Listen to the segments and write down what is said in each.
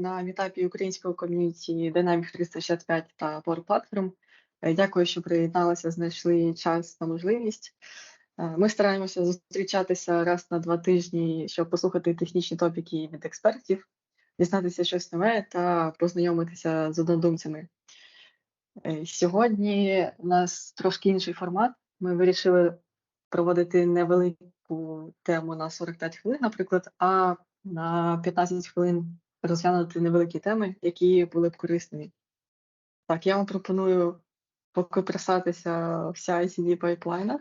на мітапі українського ком'юніті Dynamics 365 та Power Platform. Е, Дякую, що приєдналися, знайшли час та можливість. Е, Ми стараємося зустрічатися раз на два тижні, щоб послухати технічні топіки від експертів, дізнатися щось нове та познайомитися з однодумцями. Е, Сьогодні у нас трошки інший формат. Ми вирішили проводити невелику тему на 45 хвилин, наприклад, а на 15 хвилин розглянути невеликі теми, які були б корисними. Так, я вам пропоную покопирсатися в CI-CD пайплайнах,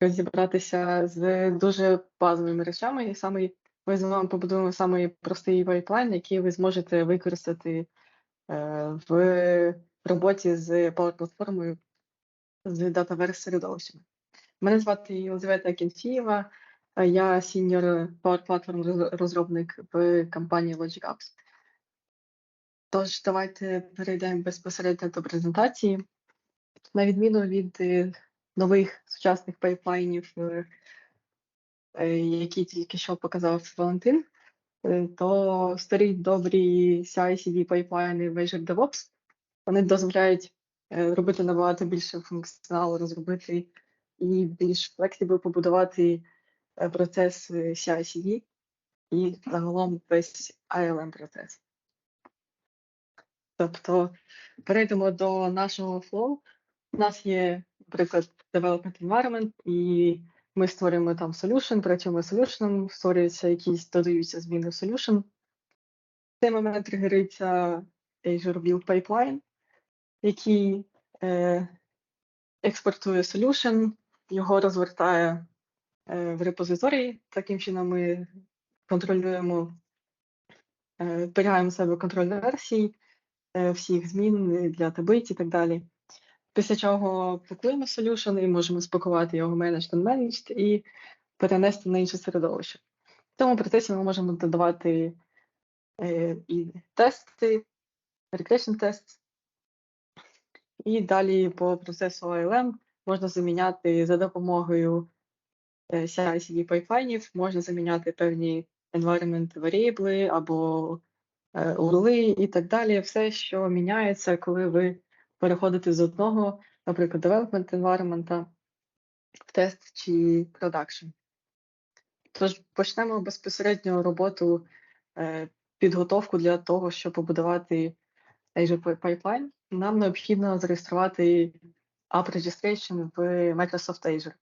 розібратися з дуже базовими речами, і саме ми з вами побудуємо самий простий пайплайн, який ви зможете використати е, в роботі з Power платформою з Dataverse середовищами. Мене звати Єлизавета Кінфієва, я сіньор Power Platform розробник в компанії Logic Apps. Тож, давайте перейдемо безпосередньо до презентації. На відміну від е, нових сучасних пайплайнів, е, е, які тільки що показав Валентин, то старі добрі CI-CD пайплайни Azure DevOps вони дозволяють робити набагато більше функціоналу, розробити і більш флексибл побудувати процес е, CI-CD і загалом весь ILM процес. Тобто перейдемо до нашого flow. У нас є, наприклад, development environment, і ми створюємо там solution, працюємо з solution, створюються якісь, додаються зміни в solution. В цей момент тригериться Azure Build Pipeline, який е, експортує solution, його розвертає е, в репозиторії. Таким чином ми контролюємо, е, зберігаємо в себе контроль версій, е, всіх змін е, для таблиць і так далі. Після чого пакуємо solution і можемо спакувати його managed and managed і перенести на інше середовище. В цьому процесі ми можемо додавати е, і тести, regression тест, і далі по процесу ILM можна заміняти за допомогою е, CI-CD пайплайнів, можна заміняти певні environment variable або е, урли і так далі. Все, що міняється, коли ви переходите з одного, наприклад, development environment в тест чи production. Тож почнемо безпосередньо роботу, е, підготовку для того, щоб побудувати Azure Pipeline. Нам необхідно зареєструвати App Registration в Microsoft Azure.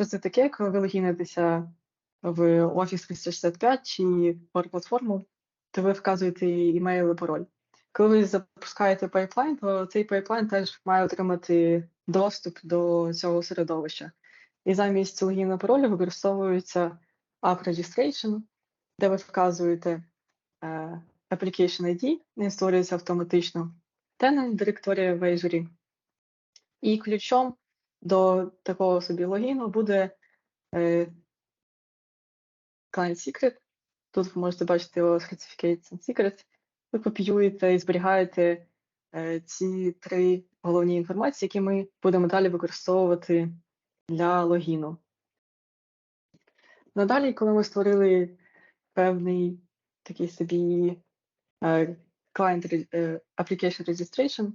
Що це таке, коли ви логінитеся в Office 365 чи Power платформу, то ви вказуєте імейл і пароль. Коли ви запускаєте пайплайн, то цей пайплайн теж має отримати доступ до цього середовища. І замість логіну паролю використовується App Registration, де ви вказуєте е, Application ID, він створюється автоматично, tenant директорія в Azure. І ключом до такого собі логіну буде е, Client Secret. Тут ви можете бачити його Certificates and Secrets. Ви копіюєте і зберігаєте е, ці три головні інформації, які ми будемо далі використовувати для логіну. Надалі, коли ми створили певний такий собі е, client е, application registration,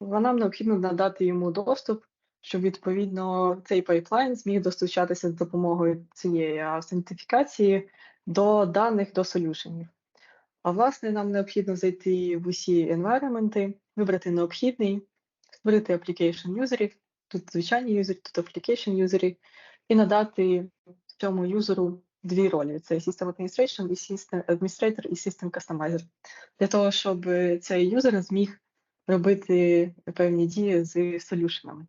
нам необхідно надати йому доступ, щоб відповідно цей пайплайн зміг достучатися з допомогою цієї автентифікації до даних до солюшенів. А власне, нам необхідно зайти в усі environment, вибрати необхідний, створити application юзерів, тут звичайні юзери, тут application юзери, і надати цьому юзеру дві ролі: це System Administration і System Administrator і System Customizer. Для того, щоб е, цей юзер зміг робити певні дії з солюшенами.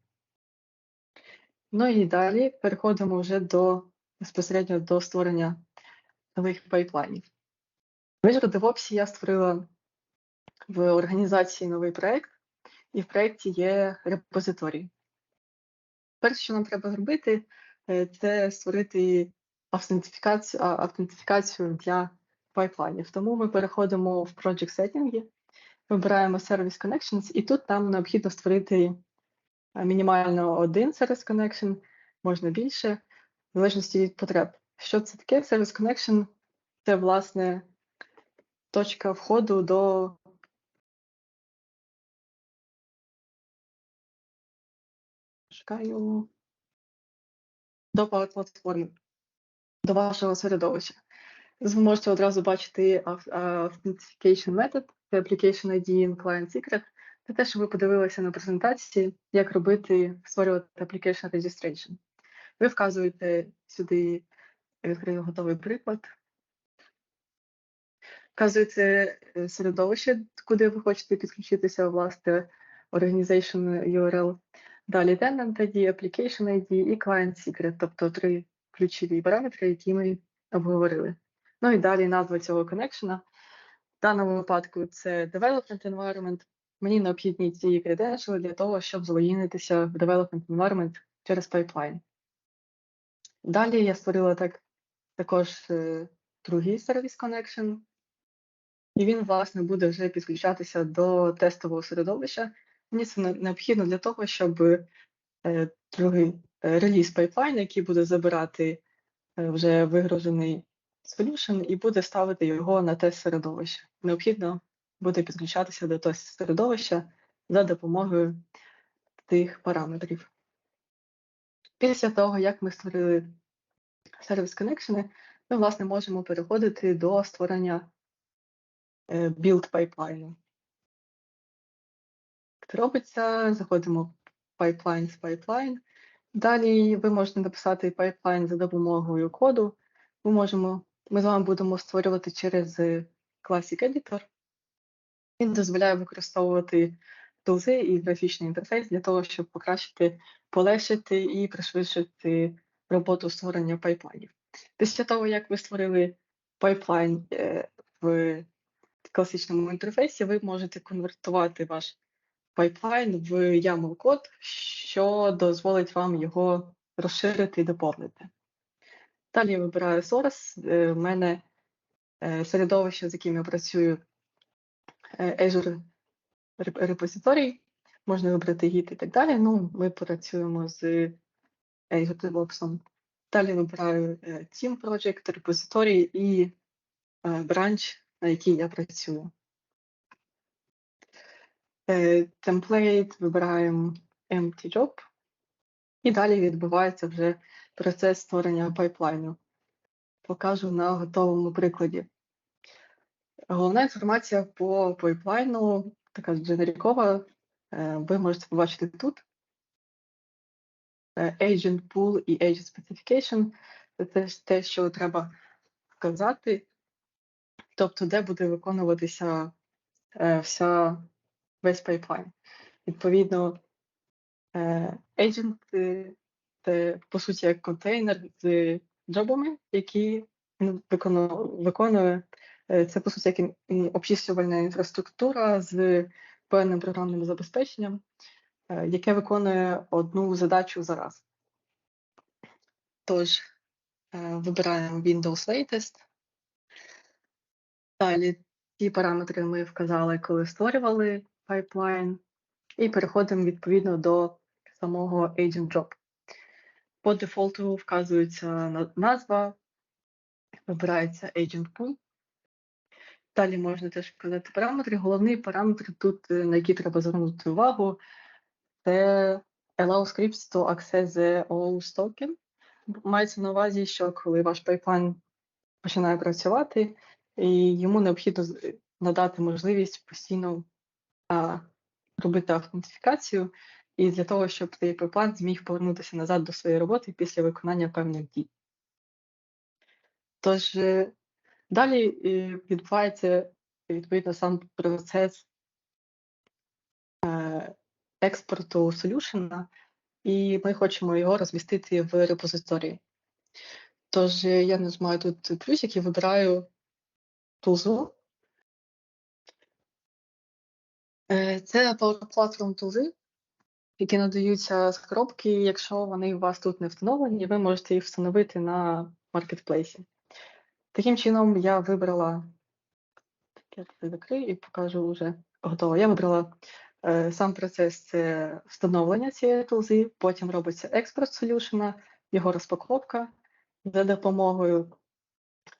Ну і далі переходимо вже до безпосередньо до створення нових пайплайнів. В Azure DevOps я створила в організації новий проект, і в проєкті є репозиторій. Перше, що нам треба зробити, е, це створити автентифікацію, автентифікацію для пайплайнів. Тому ми переходимо в Project Setting, вибираємо Service Connections, і тут нам необхідно створити мінімально один Service Connection, можна більше, в залежності від потреб. Що це таке? Service Connection це, власне, точка входу до шукаю до платформи, до вашого середовища. Ви можете одразу бачити Authentication Method, це Application ID and Client Secret. Це те, що ви подивилися на презентації, як робити, створювати Application Registration. Ви вказуєте сюди, відкрию готовий приклад. Вказуєте середовище, куди ви хочете підключитися, власне, Organization URL. Далі Tenant ID, Application ID і Client Secret, тобто три ключові параметри, які ми обговорили. Ну і далі назва цього коннекшена. В даному випадку це Development Environment. Мені необхідні ці credentials для того, щоб залогінитися в Development Environment через пайплайн. Далі я створила так, також е, другий сервіс Connection, і він, власне, буде вже підключатися до тестового середовища. Мені це необхідно для того, щоб е, другий е, реліз пайплайн, який буде забирати вже вигружений solution і буде ставити його на тест середовище. Необхідно буде підключатися до тест середовища за допомогою тих параметрів. Після того, як ми створили сервіс коннекшени, ми, власне, можемо переходити до створення build пайплайну. Це робиться, заходимо в pipeline з pipeline. Далі ви можете написати пайплайн за допомогою коду. Ми можемо, ми з вами будемо створювати через Classic Editor. Він дозволяє використовувати тулзи і графічний інтерфейс для того, щоб покращити, полегшити і пришвидшити роботу створення пайплайнів. Після того, як ви створили пайплайн е, в класичному інтерфейсі, ви можете конвертувати ваш пайплайн в YAML код, що дозволить вам його розширити і доповнити. Далі я вибираю Source. Е, У мене е, середовище, з яким я працюю, е, Azure репозиторій, можна вибрати Git і так далі. Ну, Ми працюємо з Azure DevOps. Далі вибираю Team Project, репозиторій і бранч, на який я працюю. Темплейт вибираємо Empty Job, і далі відбувається вже процес створення пайплайну. Покажу на готовому прикладі. Головна інформація по пайплайну, така дженерікова, ви можете побачити тут. Agent Pool і Agent Specification це те, що треба вказати, тобто, де буде виконуватися вся весь пайплайн. Відповідно, agent це, по суті, як контейнер з джобами, які виконує, це, по суті, як обчислювальна інфраструктура з певним програмним забезпеченням, яке виконує одну задачу за раз. Тож, вибираємо Windows Latest. Далі ці параметри ми вказали, коли створювали пайплайн, і переходимо відповідно до самого Agent Job. По дефолту вказується назва, вибирається Agent Pool. Далі можна теж вказати параметри. Головний параметр тут, е, на який треба звернути увагу, це allow scripts to access the OAuth token. Мається на увазі, що коли ваш пайплайн починає працювати, і йому необхідно надати можливість постійно а, робити автентифікацію, і для того, щоб цей пайплайн зміг повернутися назад до своєї роботи після виконання певних дій. Тож е, далі е, відбувається відповідно сам процес е, експорту солюшена, і ми хочемо його розмістити в репозиторії. Тож я нажимаю тут плюсик і вибираю тулзу. Це Platform тулзи, які надаються з коробки. Якщо вони у вас тут не встановлені, ви можете їх встановити на маркетплейсі. Таким чином, я вибрала, я це закрию і покажу вже готово. Я вибрала е, сам процес це встановлення цієї тулзи, потім робиться експорт солюшена, його розпаковка за допомогою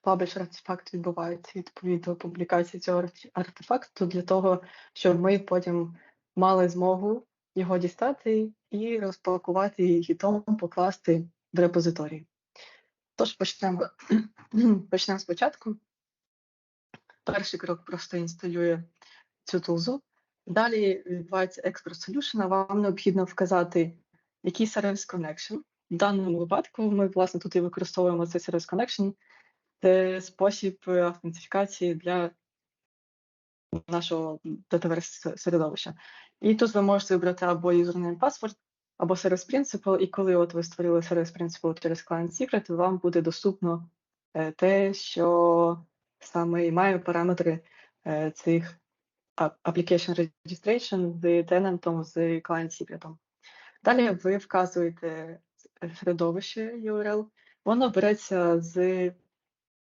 publish артефакт відбувається відповідно публікації цього артефакту для того, щоб ми потім мали змогу його дістати і розпакувати і гітом покласти в репозиторій. Тож почнемо, почнемо спочатку. Перший крок просто інсталює цю тулзу. Далі відбувається експорт solution. Вам необхідно вказати, який сервіс connection. В даному випадку ми, власне, тут і використовуємо цей сервіс connection. Це спосіб автентифікації для нашого Dataverse середовища. І тут ви можете вибрати або username password, або Service Principal, і коли от ви створили Service Principal через Client Secret, вам буде доступно е, те, що саме і має параметри е, цих Application Registration з тенантом, з Client Secret. Далі ви вказуєте середовище URL, воно береться з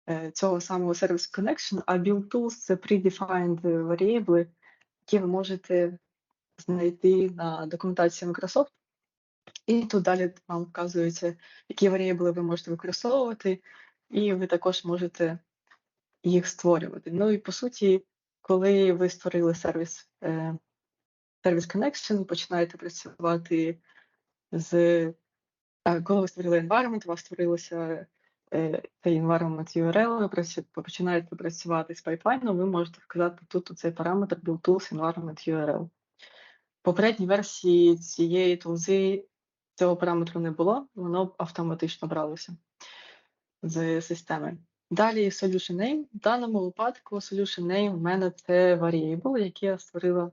е, цього самого Service Connection, а Build Tools це predefined variable, які ви можете знайти на документації Microsoft. І тут далі вам вказується, які варіабли ви можете використовувати, і ви також можете їх створювати. Ну і по суті, коли ви створили сервіс, е, сервіс Connection, починаєте працювати з коли ви створили environment, у вас створилося е, цей environment URL, ви починаєте працювати з пайплайном, ви можете вказати тут цей параметр build tools environment URL. В попередній версії цієї тулзи цього параметру не було, воно автоматично бралося з системи. Далі solution name. В даному випадку solution name в мене це variable, який я створила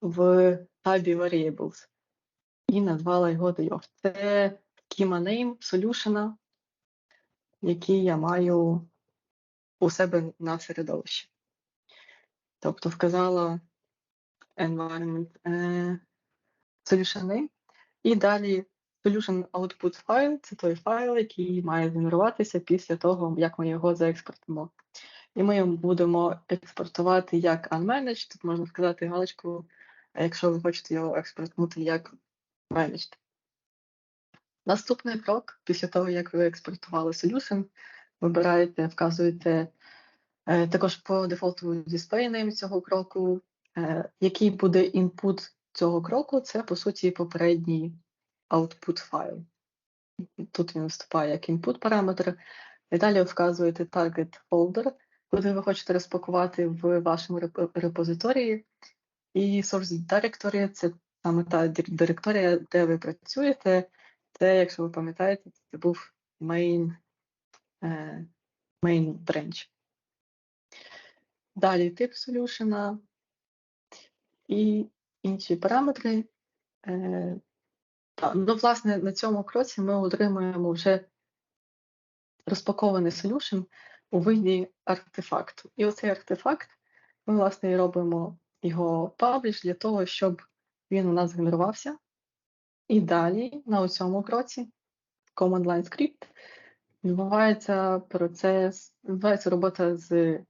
в табі variables і назвала його Diop. Це schema name solution, який я маю у себе на середовищі. Тобто вказала environment е, solution name. І далі solution output file це той файл, який має генеруватися після того, як ми його заекспортуємо. І ми його будемо експортувати як unmanaged, тут можна сказати галочку, якщо ви хочете його експортувати як managed. Наступний крок, після того, як ви експортували solution, вибираєте, вказуєте е, також по дефолту display name цього кроку, е, який буде інпут цього кроку, це по суті попередній output файл. Тут він виступає як input параметр. І далі вказуєте target folder, куди ви хочете розпакувати в вашому репозиторії. І source directory це саме та директорія, де ви працюєте. Це, якщо ви пам'ятаєте, це був main, е, main branch. Далі тип solution і інші параметри. Е, ну, власне, на цьому кроці ми отримуємо вже розпакований solution у виді артефакту. І оцей артефакт ми, власне, і робимо його пабліш для того, щоб він у нас генерувався. І далі на цьому кроці command line script відбувається процес, відбувається робота з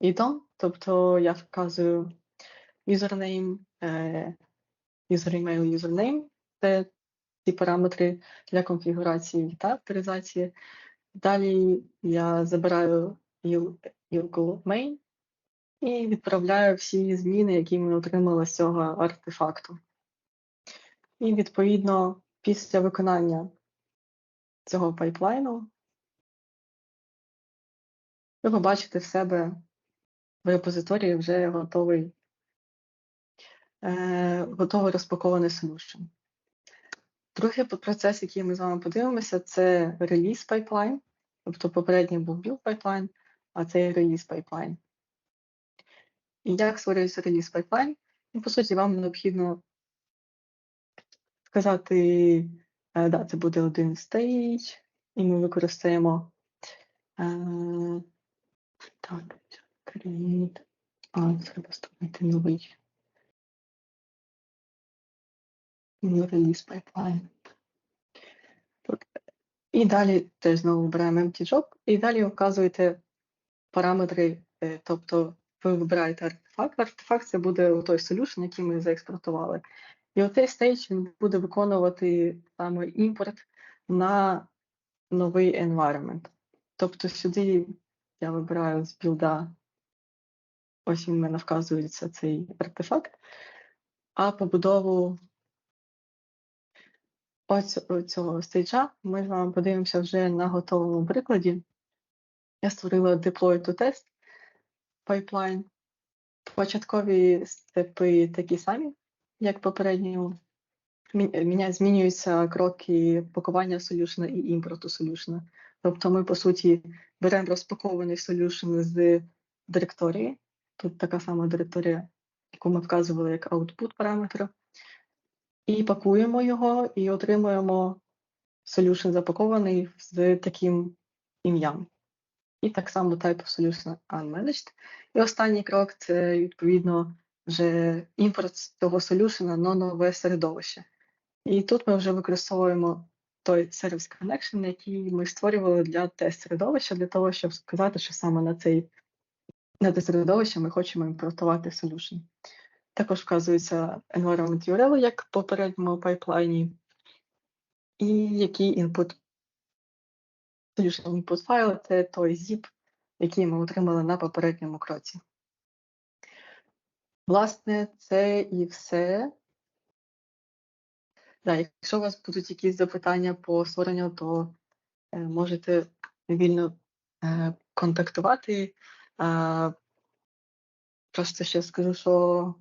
ідом, тобто я вказую user email, username, це ці параметри для конфігурації та авторизації. Далі я забираю Google main і відправляю всі зміни, які ми отримали з цього артефакту. І відповідно після виконання цього пайплайну ви побачите в себе в репозиторії вже готовий, готовий розпакований solution. Другий процес, який ми з вами подивимося, це реліз пайплайн. Тобто попередній був build пайплайн, а це реліз пайплайн. І як створюється реліз пайплайн? Ну, по суті, вам необхідно сказати, е, да, це буде один стейдж, і ми використаємо е, так, create, а, треба створити новий new pipeline. І далі теж знову вибираємо empty job, і далі вказуєте параметри, е, тобто ви вибираєте артефакт. Артефакт це буде той solution, який ми заекспортували. І оцей стейдж він буде виконувати саме імпорт на новий environment. Тобто сюди я вибираю з білда, ось він мене вказується цей артефакт, а побудову ось цього стейджа ми з вами подивимося вже на готовому прикладі. Я створила deploy to test pipeline. Початкові степи такі самі, як в попередньому. Змінюються кроки пакування солюшена і імпорту солюшена. Тобто ми, по суті, беремо розпакований солюшен з директорії. Тут така сама директорія, яку ми вказували як output параметр. І пакуємо його і отримуємо solution запакований з таким ім'ям. І так само type of solution unmanaged. І останній крок це відповідно вже імпорт цього solution на нове середовище. І тут ми вже використовуємо той Service Connection, який ми створювали для тест-середовища, для того, щоб сказати, що саме на цей на це середовище ми хочемо імпортувати solution. Також вказується environment URL, як в попередньому пайплайні, і який input solution input файл це той zip, який ми отримали на попередньому кроці. Власне, це і все. Да, якщо у вас будуть якісь запитання по створенню, то е, можете вільно е, контактувати. Просто ще скажу, що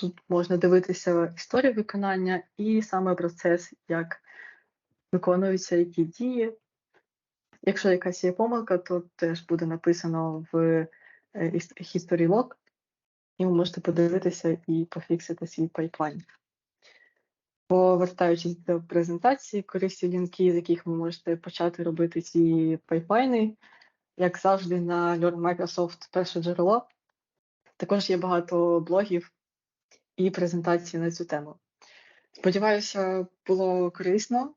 тут можна дивитися історію виконання і саме процес, як виконуються які дії. Якщо якась є помилка, то теж буде написано в е, history log, і ви можете подивитися і пофіксити свій пайплайн. Повертаючись до презентації, корисні лінки, з яких ви можете почати робити ці пайплайни. Як завжди, на Learn Microsoft перше джерело. Також є багато блогів і презентації на цю тему. Сподіваюся, було корисно.